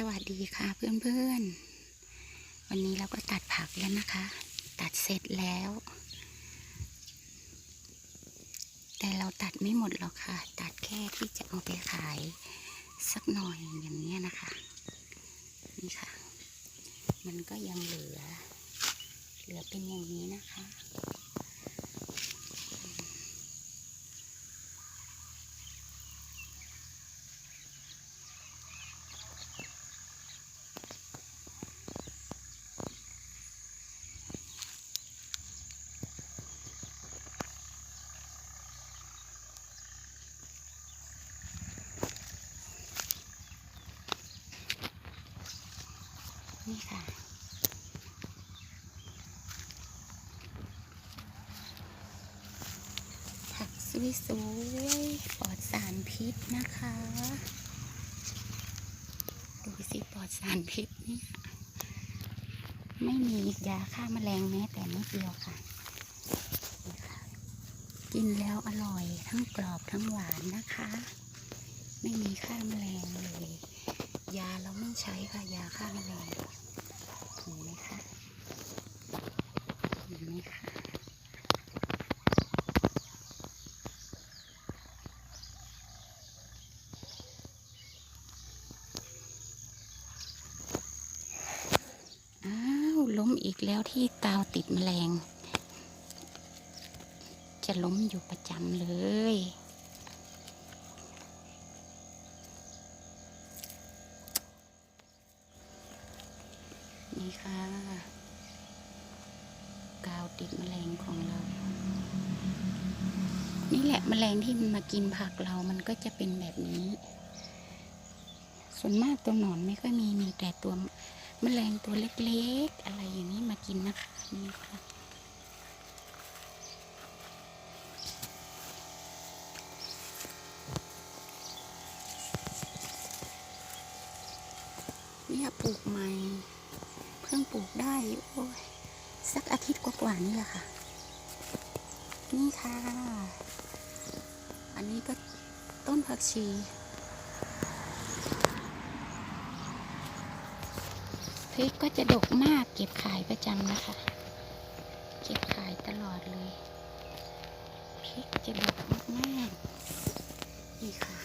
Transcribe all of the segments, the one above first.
สวัสดีค่ะเพื่อนๆ วันนี้เราก็ตัดผักแล้วนะคะ ตัดเสร็จแล้ว แต่เราตัดไม่หมดหรอกค่ะ ตัดแค่ที่จะเอาไปขายสักหน่อยอย่างนี้ยนะคะ นี่ค่ะ มันก็ยังเหลือ เหลือเป็นอย่างนี้นะคะ นี่ค่ะ ผักสวยปลอดสารพิษนะคะ ดูสิปลอดสารพิษนี่ไม่มียาฆ่าแมลงแม้แต่นิดเดียวค่ะ กินแล้วอร่อยทั้งกรอบทั้งหวานนะคะ ไม่มีฆ่าแมลงเลยยาเราไม่ใช้ค่ะ ยาฆ่าแมลงเห็นไหมคะเห็นไหมคะอ้าวล้ม อีกแล้วที่กาวติดแมลง จะล้มอยู่ประจำเลย นี่ค่ะกาวติดแมลงของเรา นี่แหละแมลงที่มันมากินผักเรามันก็จะเป็นแบบนี้ ส่วนมากตัวหนอนไม่ค่อยมีมีแต่ตัว แมลงตัวเล็กๆ อะไรอย่างนี้มากินนะคะนี่ค่ะเนี่ยปลูกใหม่ เพิ่งปลูกได้โอ้ยสักอาทิตย์กว่าๆนี่แหละค่ะ นี่ค่ะ อันนี้ก็ต้นผักชี พริกก็จะดกมากเก็บขายประจำนะคะ เก็บขายตลอดเลย พริกจะดกมากๆนี่ค่ะ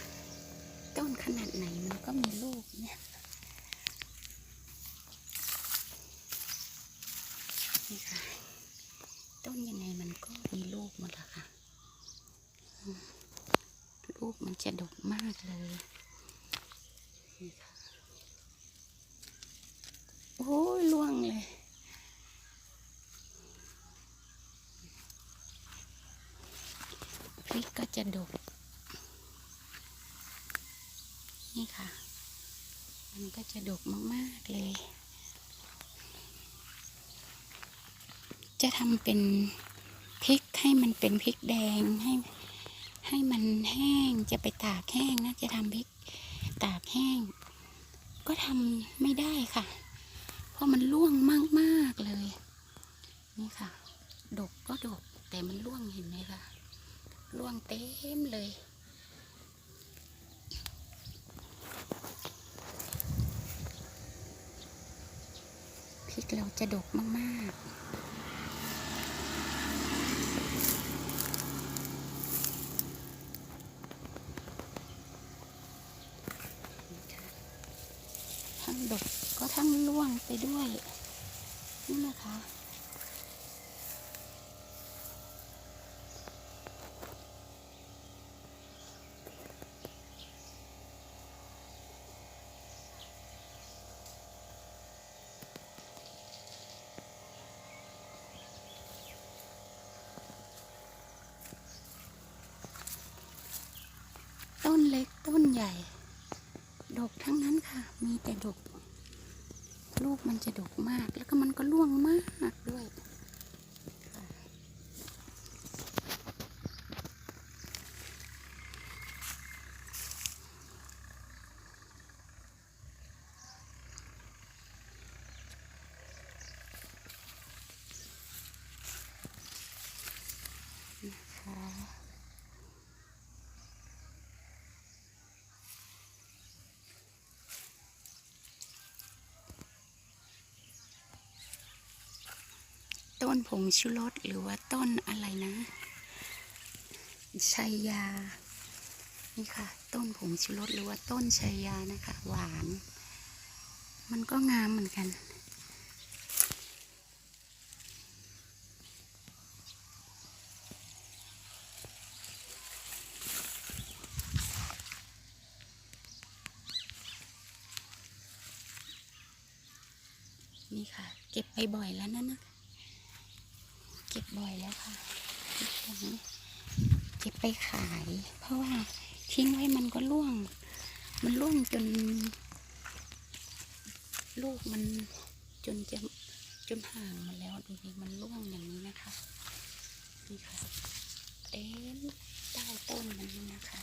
ต้นขนาดไหนมันก็มีลูกเนี่ยนี่ค่ะ ต้นยังไงมันก็มีลูกหมดละค่ะ ลูกมันจะดกมากเลยนี่ค่ะ โอ้ยล่วงเลย พริกก็จะดก นี่ค่ะ มันก็จะดกมาก ๆ เลย จะทำเป็นพริกให้มันเป็นพริกแดงให้ให้มันแห้งจะไปตากแห้งนะจะทำพริกตากแห้ง ก็ทำไม่ได้ค่ะ ราะมันร่วงมากๆเลย นี่ค่ะ ดกก็ดก แต่มันร่วงเห็นไหมคะร่วงเต็มเลยพริกเราจะดกมากๆ ทั้งดกก็ทั้งร่ วงไปด้วยนี่นะคะ ต้นเล็กต้นใหญ่ ดกทั้งนั้นค่ะ มีแต่ดก ลูกมันจะดกมาก แล้วก็มันก็ร่วงมากด้วย ต้นผงชูรสหรือว่าต้นอะไรนะชัยยา นี่ค่ะ ต้นผงชูรสหรือว่าต้นชัยยานะคะ หวาน มันก็งามเหมือนกัน นี่ค่ะ เก็บไปบ่อยแล้วนะนะ เก็บบ่อยแล้วค่ะเก็บไปขาย เพราะว่าทิ้งไว้มันก็ร่วง มันร่วงจน ลูกมันจนจะจนห่างมาแล้วดูดิมันร่วงอย่างนี้นะคะนี่ค่ะเต็มใต้ต้นมันนี่นะคะ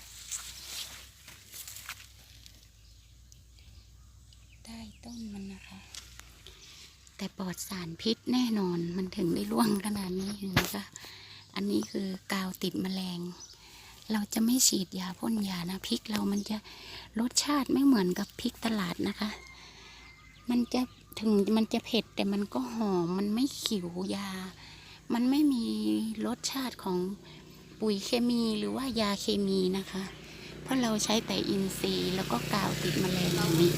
ใต้ต้นมันนะคะ แต่ปลอดสารพิษแน่นอนมันถึงได้ร่วงขนาดนี้เห็นะคะอันนี้คือกาวติดแมลง เราจะไม่ฉีดยาพ่นยานะพริกเรามันจะรสชาติไม่เหมือนกับพริกตลาดนะคะ มันจะถึงมันจะเผ็ดแต่มันก็หอมมันไม่ขิวยา มันไม่มีรสชาติของปุ๋ยเคมีหรือว่ายาเคมีนะคะ เพราะเราใช้แต่อินทรีย์แล้วก็กาวติดแมลงอย่างนี้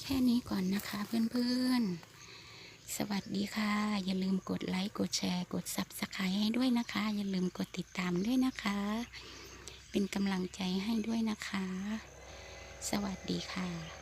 แค่นี้ก่อนนะคะเพื่อนๆ สวัสดีค่ะ อย่าลืมกดไลค์ กดแชร์ กด Subscribe ให้ด้วยนะคะ อย่าลืมกดติดตามด้วยนะคะ เป็นกำลังใจให้ด้วยนะคะ สวัสดีค่ะ